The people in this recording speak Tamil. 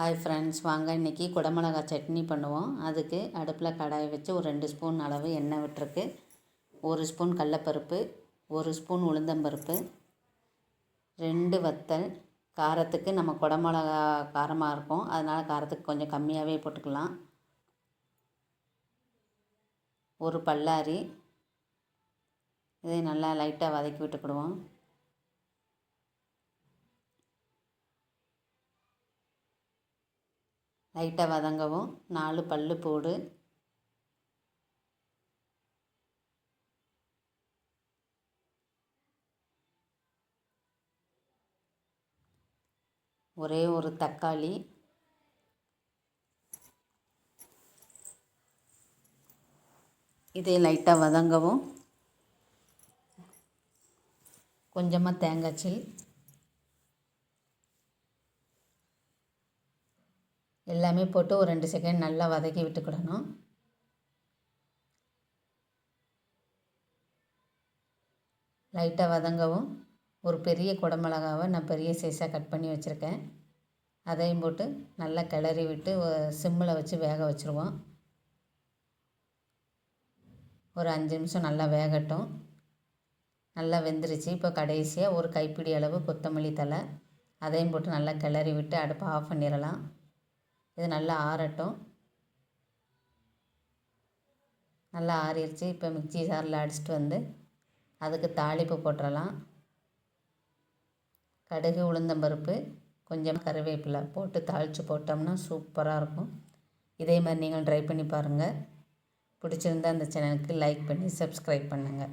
ஹாய் ஃப்ரெண்ட்ஸ் வாங்க இன்றைக்கி குடமிளகா சட்னி பண்ணுவோம். அதுக்கு அடுப்பில் கடாய் வச்சு ஒரு ரெண்டு ஸ்பூன் அளவு எண்ணெய் விட்டுருக்கு. ஒரு ஸ்பூன் கடலப்பருப்பு ஒரு ஸ்பூன் உளுந்தம்பருப்பு ரெண்டு வத்தல். காரத்துக்கு நம்ம குடமிளகா காரமாக இருக்கும். அதனால் காரத்துக்கு கொஞ்சம் கம்மியாகவே போட்டுக்கலாம். ஒரு பல்லாரி. இதை நல்லா லைட்டாக வதக்கி விட்டுக்கிடுவோம். லைட்டாக வதங்கவும். நாலு பல் போடு. ஒரே ஒரு தக்காளி. இதை லைட்டாக வதங்கவும். கொஞ்சமாக தேங்காய் சில் எல்லாமே போட்டு ஒரு ரெண்டு செகண்ட் நல்லா வதக்கி விட்டுக்கிடணும் லைட்டாக வதங்கவும். ஒரு பெரிய குடமிளகாவை நான் பெரிய சைஸாக கட் பண்ணி வச்சுருக்கேன். அதையும் போட்டு நல்லா கிளறி விட்டு சிம்மில் வச்சு வேக வச்சுருவோம். ஒரு அஞ்சு நிமிஷம் நல்லா வேகட்டும். நல்லா வெந்துருச்சு. இப்போ கடைசியாக ஒரு கைப்பிடி அளவு கொத்தமல்லி தலை அதையும் போட்டு நல்லா கிளறி விட்டு அடுப்பை ஆஃப் பண்ணிடலாம். இது நல்லா ஆறட்டும். நல்லா ஆறிடுச்சு இப்போ மிக்சி ஜாரில் அடிச்சிட்டு வந்து அதுக்கு தாளிப்பு போட்டுடலாம் கடுகு உளுந்தம்பருப்பு கொஞ்சம் கருவேப்பிலை போட்டு தாளித்து போட்டோம்னா சூப்பராக இருக்கும். இதே மாதிரி நீங்கள் ட்ரை பண்ணி பாருங்கள் பிடிச்சிருந்தா அந்த சேனலுக்கு லைக் பண்ணி சப்ஸ்கிரைப் பண்ணுங்கள்